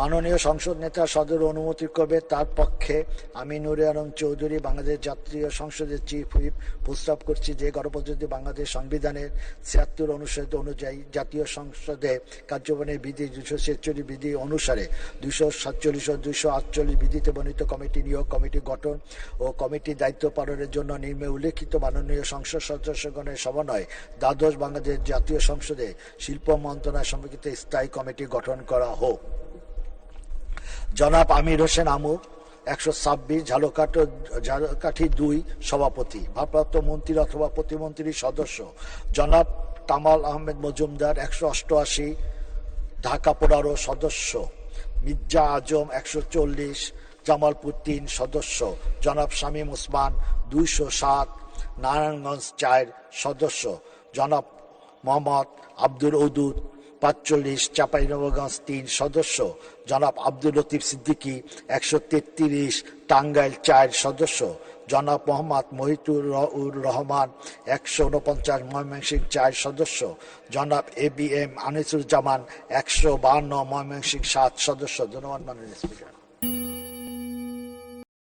মাননীয় সংসদ নেতা সদর অনুমতি করবে তার পক্ষে আমি নুরে আলম চৌধুরী, বাংলাদেশ জাতীয় সংসদের চিফ হুইপ প্রস্তাব করছি যে গণপ্রজাতন্ত্রী বাংলাদেশ সংবিধানের ছিয়াত্তর অনুচ্ছেদ অনুযায়ী জাতীয় সংসদে কার্যবনের বিধি দুশো ছেচল্লিশ বিধি অনুসারে দুশো সাতচল্লিশ ও দুশো আটচল্লিশ বিধিতে বর্ণিত কমিটি নিয়োগ, কমিটি গঠন ও কমিটির দায়িত্ব পালনের জন্য নিম্নে উল্লেখিত মাননীয় সংসদ সদস্যগণের সমন্বয়ে দ্বাদশ বাংলাদেশ জাতীয় সংসদে শিল্প মন্ত্রণালয় সম্পর্কিত স্থায়ী কমিটি গঠন করা হোক। জনাব আমির হোসেন আমু, একশো ছাব্বিশ, ঝালকাঠ, ঝালকাঠি দুই সভাপতি, ভারপ্রাপ্ত মন্ত্রী অথবা প্রতিমন্ত্রী সদস্য। জনাব কামাল আহমেদ মজুমদার, একশো অষ্টআশি, ঢাকা পনেরো সদস্য। মির্জা আজম, একশো চল্লিশ, জামালপুর তিন সদস্য। জনাব শামীম ওসমান, দুইশো সাত, নারায়ণগঞ্জ চার সদস্য। জনাব মোহাম্মদ আব্দুল উদুদ পাঁচচল্লিশ চাঁপাইনবাবগঞ্জ তিন সদস্য, জনাব আব্দুল লতিফ সিদ্দিকী একশো তেত্রিশ, টাঙ্গাইল চার সদস্য, জনাব মোহাম্মদ মহিতুর রহমান একশো উনপঞ্চাশ, ময়মনসিংহ চার সদস্য, জনাব এ বি এম আনিসুজ্জামান একশো বাহান্ন, ময়মনসিংহ সাত সদস্য। ধন্যবাদ, মাননীয় স্পিকার।